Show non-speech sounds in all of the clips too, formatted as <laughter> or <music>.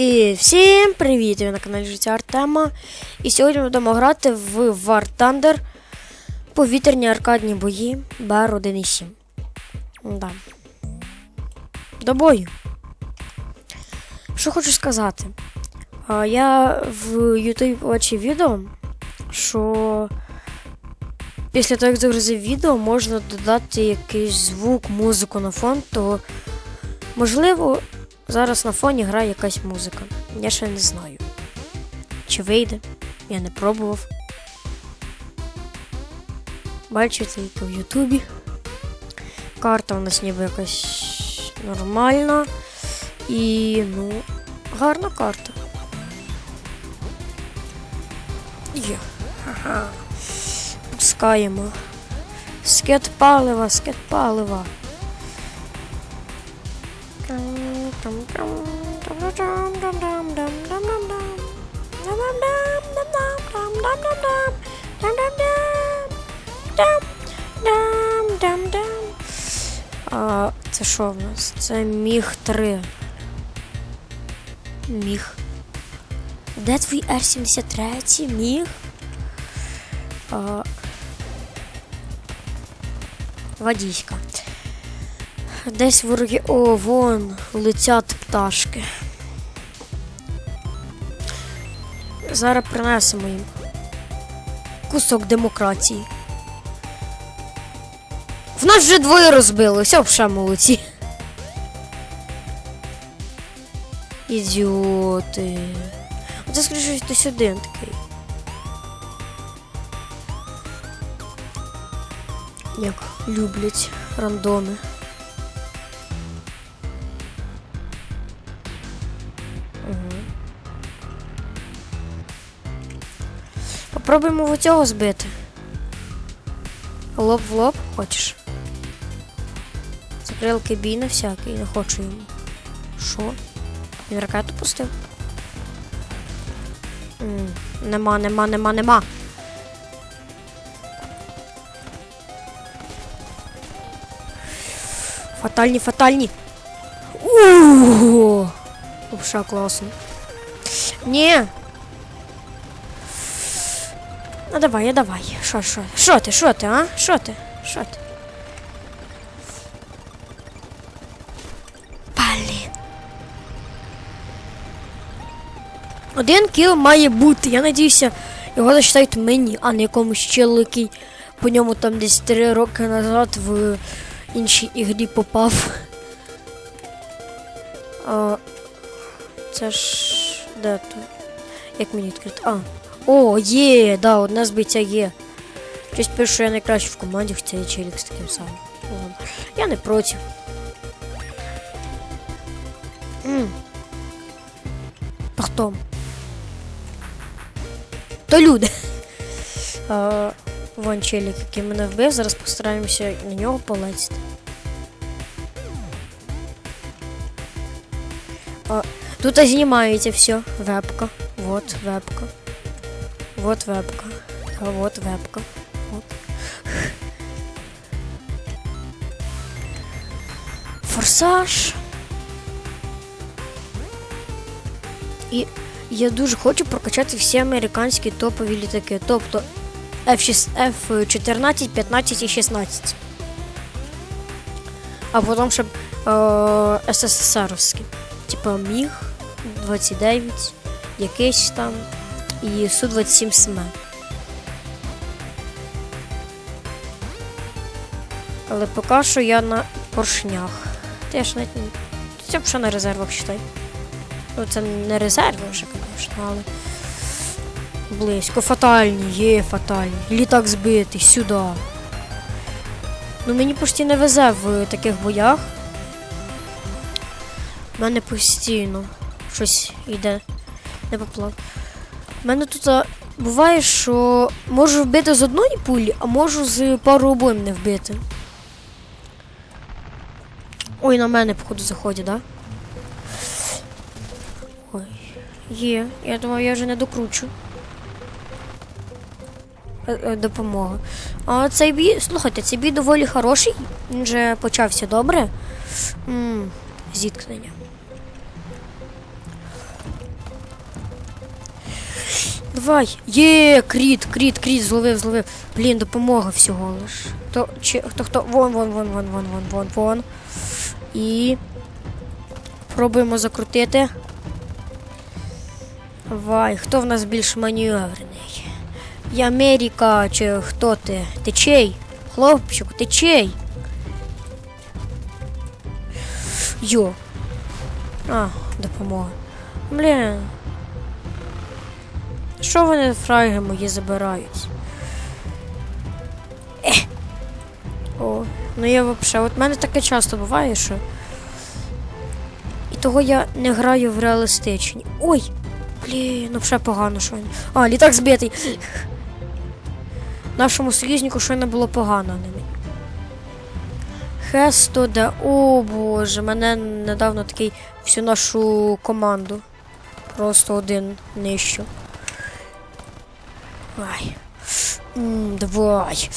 І всім привіт! Ви на каналі Життя Артема. І сьогодні ми будемо грати в War Thunder повітряні аркадні бої BR 1.7. Да. До бою. Що хочу сказати. Я в YouTube побачив відео, що після того, як загрузив відео, можна додати якийсь звук, музику на фон, то можливо зараз на фоні грає якась музика. Я ще не знаю. Чи вийде? Я не пробував. Це тільки в Ютубі. Карта у нас ніби якась нормальна. І, ну, гарна карта. Є. Ага. Пускаємо. Скет палива, скет палива. А, це що в нас? Це міг 3. Міг. Де твій Р-73? Міг? А, водійська. Десь вороги. О, вон летять пташки. Зараз принесемо їм кусок демократії. В нас вже двоє розбили, все вже молодці. Ідіоти. Оце що хтось один такий. Як люблять рандоми. Попробуємо в цього збити. Лоб в лоб хочеш? Закрилки бійна всякий, не хочу йому. Що? Він ракету пустив? М, Нема, нема, нема, нема. Фатальні, фатальні. Ууу! Вообще класно. Ні, Ну давай, я давай. Що, що? Що ти, що ти, а? Що ти? Що ти? Блін. Один кіл має бути. Я надіюся, його зачитають мені, а не якомусь челу, по ньому там десь 3 роки назад в іншій ігрі попав. А, це ж. Де то? Як мені відкрити? А. О, є, да, одна збиття є. Щось пишу, що я найкращий в команді, хоча я челік з таким самим. Я не проти. А хто? То люди. А, вон челік, який мене вбив, зараз постараємося на нього полетіти. А, тут знімається все. Вебка. Вот вебка. Вот вебка. А вот вебка. Вот. Форсаж. І я дуже хочу прокачати всі американські топові літаки. Тобто F6, F14, 15 і 16. А потім ще е, СССРовські. Типа Міг 29, якийсь там і Су-27 СМ. Але поки що я на поршнях. Ти ж навіть не... Це б ще на резервах считай. Ну, це не резерви вже, звісно, але. Близько. Фатальні, є фатальні. Літак збитий, сюди. Ну мені почти не везе в таких боях. У мене постійно щось йде. Не поплав. У мене тут буває, що можу вбити з одної пулі, а можу з пару обоїм не вбити. Ой, на мене, походу, заходять, да? Ой, є. Я думаю, я вже не докручу. Е, е, Допомога. А цей бій, слухайте, цей бій доволі хороший. Він вже почався добре. М, зіткнення. Давай. Є, кріт, кріт, кріт, зловив, зловив. Блін, допомога всього лиш. Хто, чи, хто, хто? Вон, вон, вон, вон, вон, вон, вон, вон. І. Пробуємо закрутити. Давай, хто в нас більш маневрений? Я Америка, чи хто ти? Ти чий? Хлопчик, ти чий? Йо. А, допомога. Блін. Що вони фраги мої забирають? Е. О, ну я взагалі, от в мене таке часто буває, що. І того я не граю в реалістичні. Ой! Блін, ну вже погано, що. А, літак збитий. Нашому союзнику щойно було погано ними. Хесто де. О боже, мене недавно такий всю нашу команду. Просто один нищу. Ай. М, давай.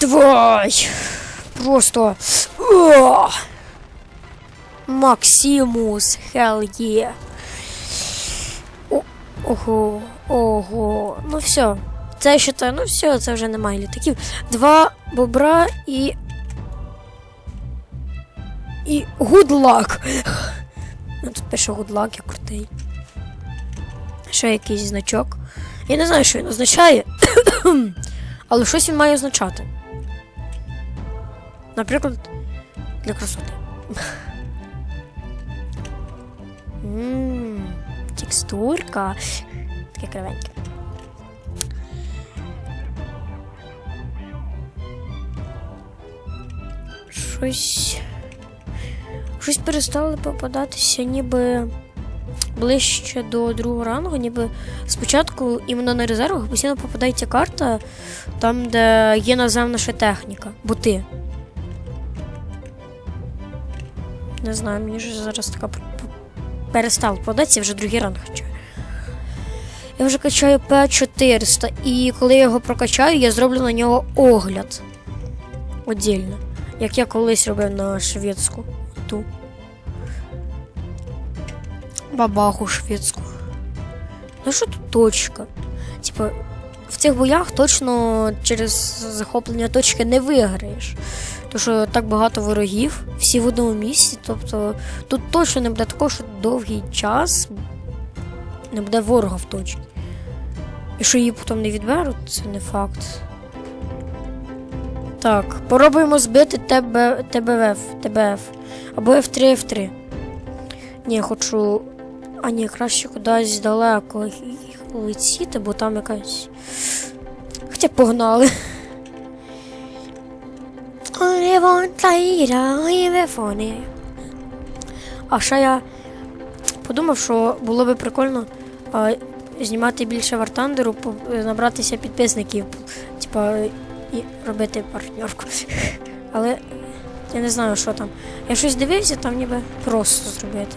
Давай. Просто. Максимус, hell yeah. Ого, ого. Ну все. Це ще те, ну все, це вже немає літаків. Два бобра і. І luck. Ну, тут пише luck, я крутий. Ще якийсь значок. Я не знаю, що він означає. <coughs> Але щось він має означати. Наприклад, для красоти. Текстурка. Таке кривеньке. Щось. Щось перестали попадатися, ніби ближче до другого рангу, ніби спочатку іменно на резервах постійно попадається карта, там, де є наземна ще техніка, боти. Не знаю, мені ж зараз така перестала попадатися, вже другий ранг качаю. Я вже качаю П400, і коли я його прокачаю, я зроблю на нього огляд. Отдільно. Як я колись робив на шведську ту. Бабаху шведську. Ну що тут точка? Типа, в цих боях точно через захоплення точки не виграєш. Тому що так багато ворогів, всі в одному місці. Тобто тут точно не буде такого, що довгий час не буде ворога в точці. І що її потім не відберуть, це не факт. Так, попробуємо збити ТБ, ТБФ, ТБФ. Або F3, F3. Ні, хочу. А ні, краще кудись далеко летіти, бо там якась. Хоча погнали. А ще я подумав, що було би прикольно а, знімати більше вартандеру, набратися підписників, типа, і робити партнерку. Але я не знаю, що там. Я щось дивився, там ніби просто зробити.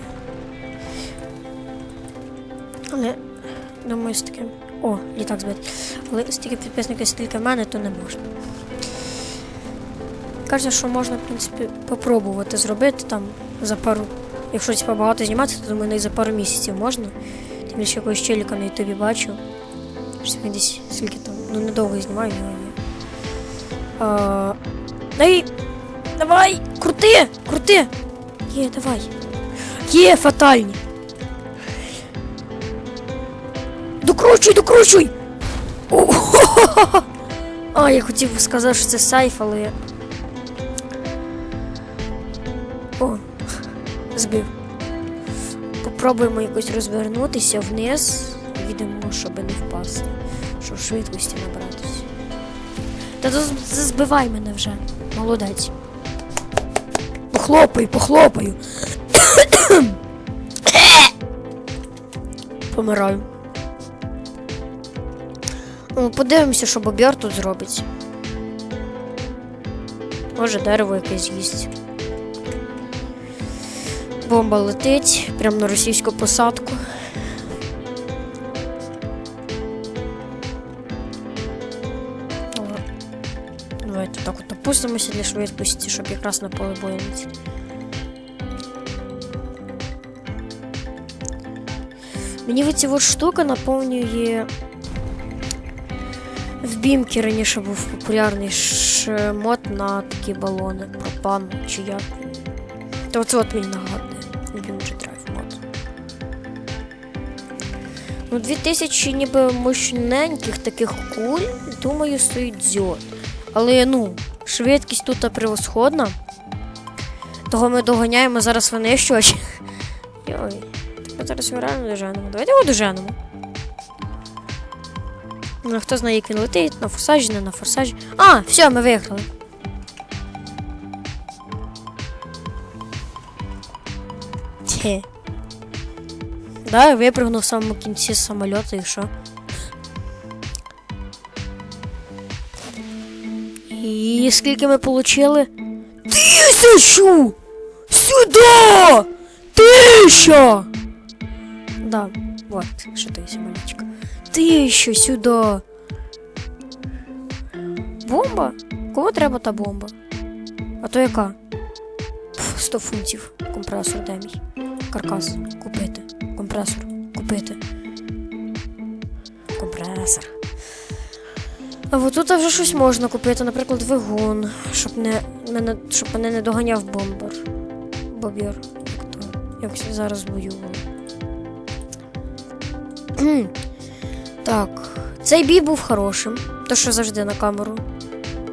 Думаю, з таким. О, літак збитий. Але стільки підписників, стільки в мене, то не можна. Каже, що можна, в принципі, попробувати зробити там за пару. Якщо типа багато знімати, то думаю, навіть за пару місяців можна. Тим більше якогось челіка на ютубі бачив. Щось він десь скільки там. Ну недовго знімаю, але є. Дай! Давай! Крути! Крути! Є, давай! Є, фатальні! Докручуй, докручуй! <laughs> А, я хотів сказати, що це сайф, але. я- О, збив. Попробуємо якось розвернутися вниз. Їдемо, щоб не впасти. Щоб швидкості набратися. Та збивай мене вже. Молодець. Похлопаю, похлопаю. <coughs> Помираю. Подивимося, що бобер тут зробить. Може, дерево якесь їсть. Бомба летить прямо на російську посадку. Давайте так от опустимося для швидкості, щоб якраз на поле бою летіти. Мені оця от штука наповнює. Бімки раніше був популярний шмот на такі балони. Пропан чи як. То оце от мені нагадує. Бім драйв мод. Ну, 2000 ніби мощненьких таких куль, думаю, стоїть дзьот. Але ну, швидкість тут превосходна. Того ми доганяємо зараз винищувач. <laughs> Йой. Ми зараз його реально доженемо. Давайте його доженемо. Ну, хто знає, як він летить, на форсажі, не на форсажі. А, все, ми виграли. Тє. Да, я випрыгнув в самому кінці з самольоту і що? І скільки ми получили? Тисячу! Сюда! Тисяча! Да, вот, що ти. Тисячу сюди. Бомба? Кому треба та бомба? А то яка? Пф, 100 фунтів. Компресор де мій? Каркас. Купити. Компресор. Купити. Компресор. А от тут вже щось можна купити, наприклад, двигун, щоб не мене, щоб мене не доганяв бомбер. Бобір. Як то? Як зараз воював. Так, цей бій був хорошим. То що завжди на камеру.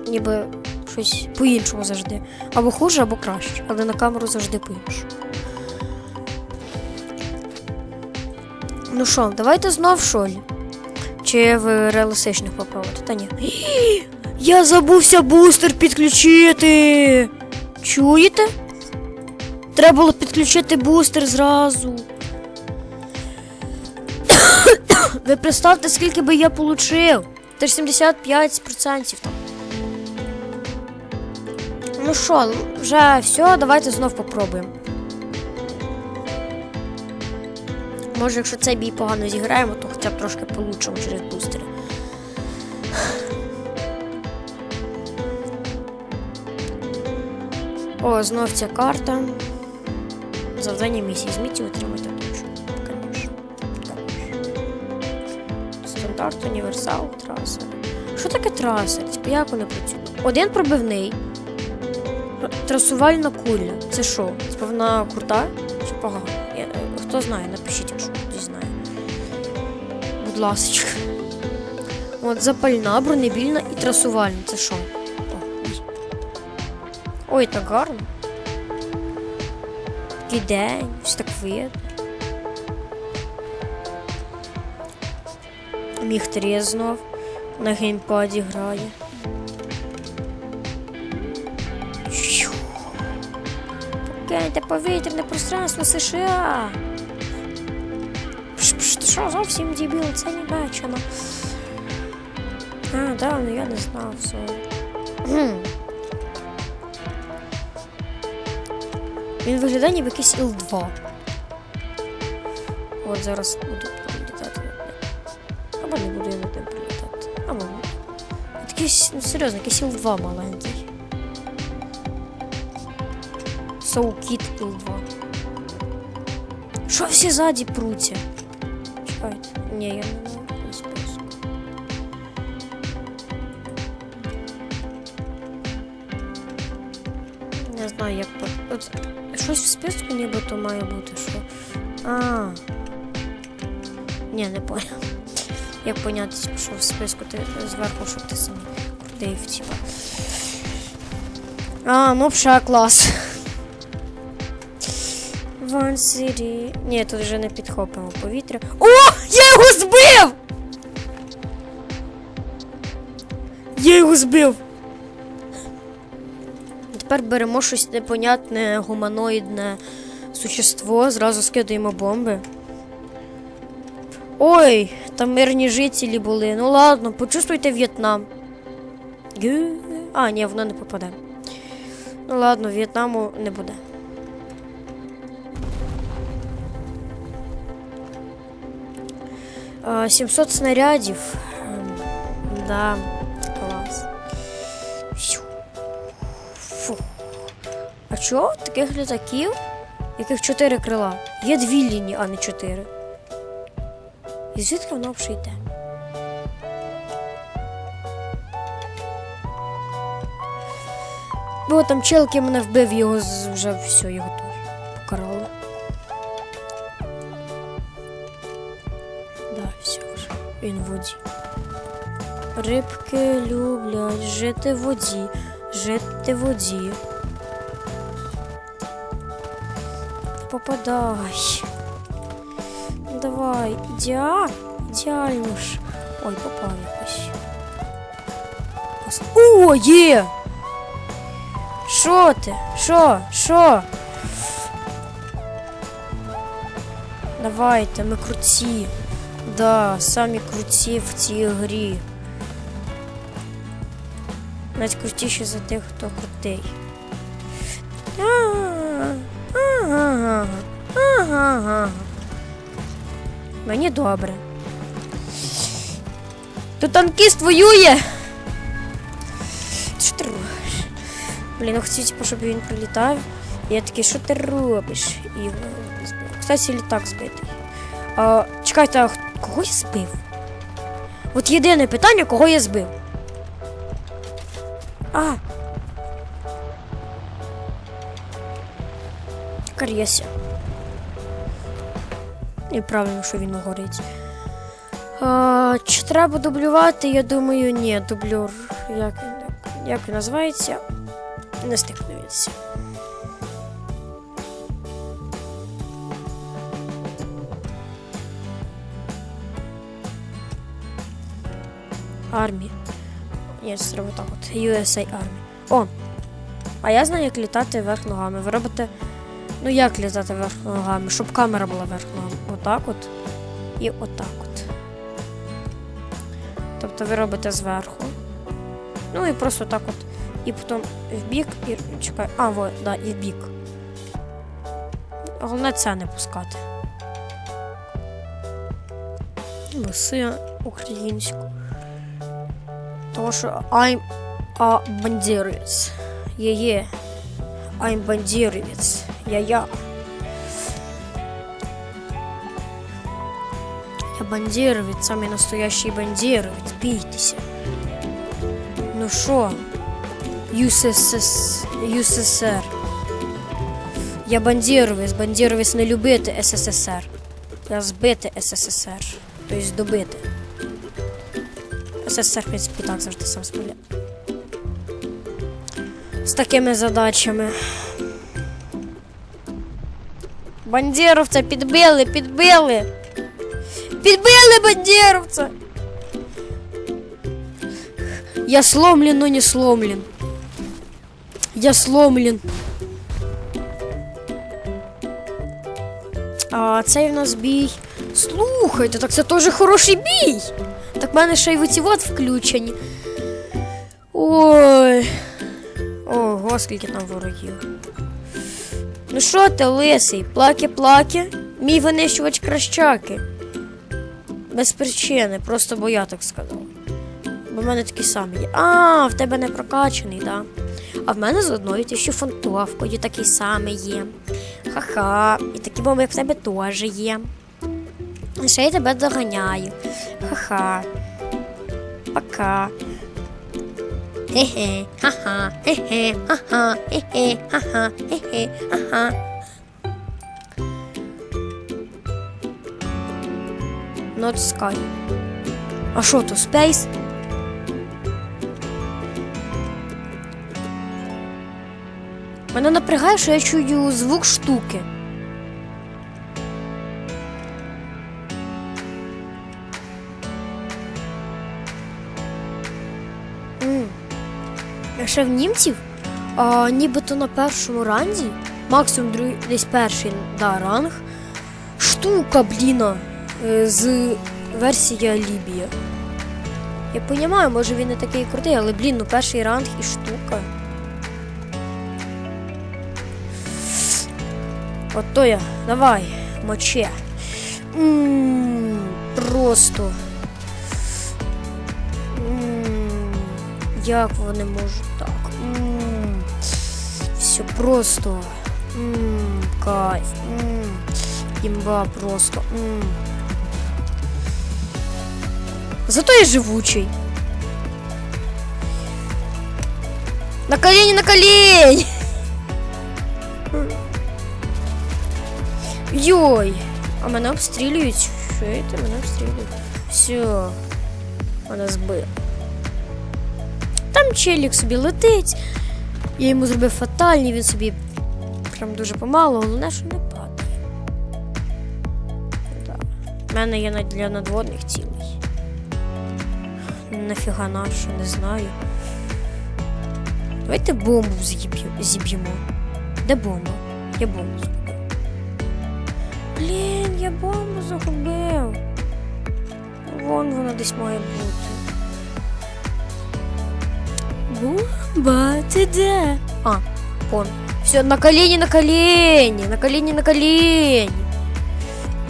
Ніби щось по-іншому завжди. Або хуже, або краще. Але на камеру завжди по-іншому. Ну що, давайте знов шолі. Чи в реалістичних попробувати? Та ні. Я забувся бустер підключити. Чуєте? Треба було підключити бустер зразу. Ви представте, скільки би я получив. Це ж 75% там. Ну що, вже все, давайте знов попробуємо. Може, якщо цей бій погано зіграємо, то хоча б трошки получимо через бустери. О, знов ця карта. Завдання місії. Зміть і отримати Стандарт, універсал, трасер. Що таке трасер? Типу, як вони працюють? Один пробивний. Трасувальна куля. Це що? Типу вона крута чи погана? Я, е, хто знає, напишіть, якщо хтось знає. Будь ласка. От запальна, бронебільна і трасувальна. Це що? Ой, так гарно. Такий день, все так видно. Міхтарі знов на геймпаді грає. Покиньте повітряне пространство США. Пш, пш, ти що, зовсім дебіл, це Німеччина. А, да, ну я не знав. Гм. Він виглядає ніби якийсь Іл-2. От зараз буду Якийсь, ну серйозно, якийсь Іл-2 маленький. Соукіт Іл-2. Що всі ззаді пруться? Чекайте. Ні, я не на на списку. Не знаю, як. От щось в списку нібито має бути, що. А. Ні, не поняв. Як поняти, що в списку ти зверху, щоб ти сам крутив, типа. А, ну пша клас. One City. Ні, тут вже не підхопимо повітря. О! Я його збив! Я його збив! Тепер беремо щось непонятне, гуманоїдне существо, зразу скидаємо бомби. Ой, там мирні жителі були. Ну ладно, почувствуйте В'єтнам. А, ні, воно не попаде. Ну ладно, В'єтнаму не буде. А, 700 снарядів. Ем, Да, клас. Фу. А чого таких літаків, яких чотири крила? Є дві лінії, а не чотири. І звідки вона взагалі йде? Бо там челки мене вбив, його вже все, його теж покарали. Да, все вже. Він в воді. Рибки люблять жити в воді, жити в воді. Попадай. Давай, ідеа... ідеально ж. Ой, попав якось. Ос- О, є! Що ти? Що? Що? Давайте, ми круті. Да, самі круті в цій грі. Навіть крутіші за тих, хто крутий. А, Ага. Ага. Мені добре. Тут танкіст воює. Що ти робиш? Блін, я хотів, типу, щоб він прилітав. Я такий, що ти робиш? І збив. Кстати, літак збитий. А, чекайте, а кого я збив? От єдине питання, кого я збив. А. Кар'єся. І правильно, що він горить. А, чи треба дублювати? Я думаю, ні, дублюр. Як він, як він називається? Не дивитися. Армія. Ні, це треба так от. USA Army. О! А я знаю, як літати вверх ногами. Ви робите. Ну як літати вверх ногами? Щоб камера була вверх ногами. Отак от. І отак от. Тобто ви робите зверху. Ну і просто так от. І потім в бік і. Чекай. А, во, да, і в бік. Головне це не пускати. Баси українську. Тому що I'm a бандеровець. Є-є. I'm бандеровець. Я-я. Бандеровець, самый настоящий бандеровець. Бійтеся. Ну що? ЮСС... ЮССР. Я бандеровець, бандеровець не любити СССР. Я збити СССР. Тобто добити. СССР, в принципі, так завжди сам справляє. З такими задачами. Бандеровця підбили, підбили. Підбили бандеровця. Я сломлен, но не сломлен. Я сломлен. А цей в нас бій. Слухайте, так це теж хороший бій. Так в мене ще й оці включені. Ой. Ого, скільки там ворогів. Ну що ти, лисий, плаки-плаки, мій винищувач кращаки. Без причини, просто бо я так сказав. Бо в мене такі самі є. А, в тебе не прокачаний, да? А в мене з одною тисячу фунтовкою такий самий є. Ха-ха, і такі бомби, як в тебе теж є. І Ще я тебе доганяю. Ха-ха. Пока. Хе-хе, ха-ха, хе-хе, ха-ха, хе-хе, ха-ха, хе-хе, ха-ха. Not Sky. А що то, Space? Мене напрягає, що я чую звук штуки. М. Ще в німців, а, нібито на першому ранзі, максимум другий, десь перший да, ранг, штука, бліна, з версія Лібія. Я розумію, може він не такий крутий, але блін, ну перший ранг і штука. От то я, давай, моче. М, Просто. Як вони можуть так? М, Все просто. М, Кайф. М, Імба просто. М. Зато я живучий. На колени, на колени! Йой! А мене обстрілюють. Що це? Мене обстрілюють. Все. Мене збив. Там челік собі летить. Я йому зробив фатальні, він собі прям дуже помало, головне, що не падає. Да. У мене є на- для надводних цілей. Нафіга нащо, не знаю. Давайте бомбу з'їб'ю- зіб'ємо. Де бомба? Я бомбу загубив. Блін, я бомбу загубив. Вон вона десь має бути. Бомба, ти де? А, вон. Все, на колени, на колени, на колени, на колени.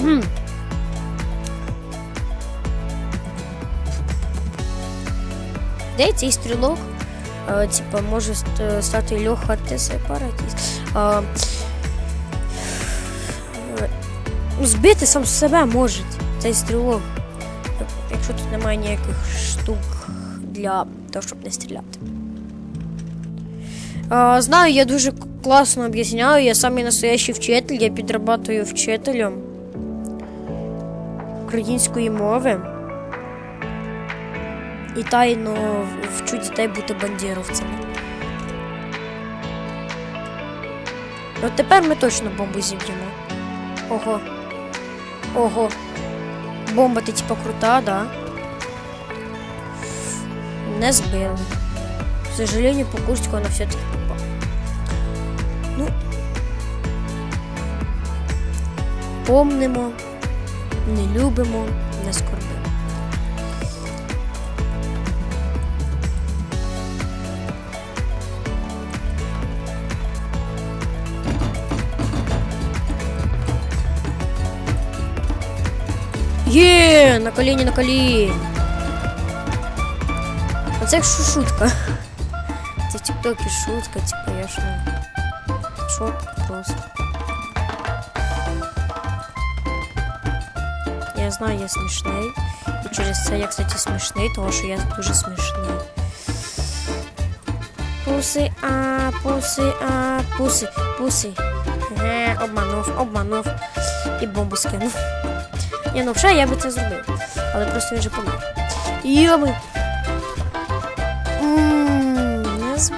М. Де цей стрілок? Е, типа, може стати Льоха сепаратіст. Е, е, збити сам себе може цей стрілок. Якщо тут немає ніяких штук для того, щоб не стріляти. Знаю, я дуже класно об'ясняю, я самий настоящий вчитель, я підрабатую вчителем української мови. І тайно вчу дітей бути бандеровцями. От тепер ми точно бомбу зіб'ємо. Ого. Ого. Бомба ти типа крута, да? Не збили. К сожалению, по кустику она все-таки попала. Ну, помнимо, не любимо, не скорбимо. коліні, на коліні. А це якщо шутка. Це в тіктокі шутка, типа я ж не. Що просто. Я знаю, я смішний. І через це я, кстати, смішний, тому що я дуже смішний. Пуси, а, пуси, а, пуси, пуси. Ге, обманув, обманув. І бомбу скинув. Ні, ну вже я би це зробив. Але просто він вже помер. Йоми. Не змій.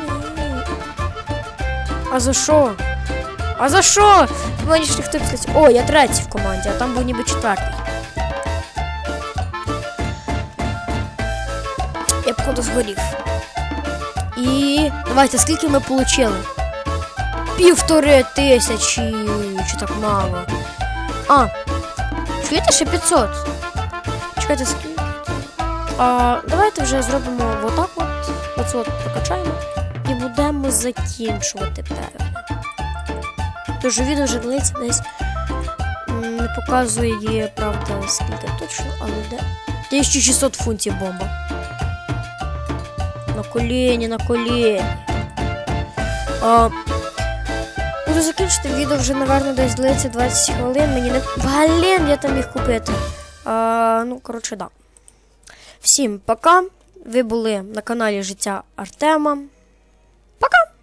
А за що? А за що? Мені ж ніхто після цього- О, я третій в команді, а там був ніби четвертий. Я походу згорів. І давайте, скільки ми отримали? Півтори тисячі. Чи так мало? А, чуєте ще 500? Чекайте, скільки? А, давайте вже зробимо отак от. Оце от прокачаємо. І будемо закінчувати певно. Тож відео вже длиться десь. Не показує, правда, скільки точно, але де. 1600 фунтів бомба. На коліні, на коліні. А, буду закінчити відео вже, напевно, десь длиться 20 хвилин. Мені не. Блін, я там їх купити. А, ну, коротше, да. Всім пока. Ви були на каналі Життя Артема. Пока!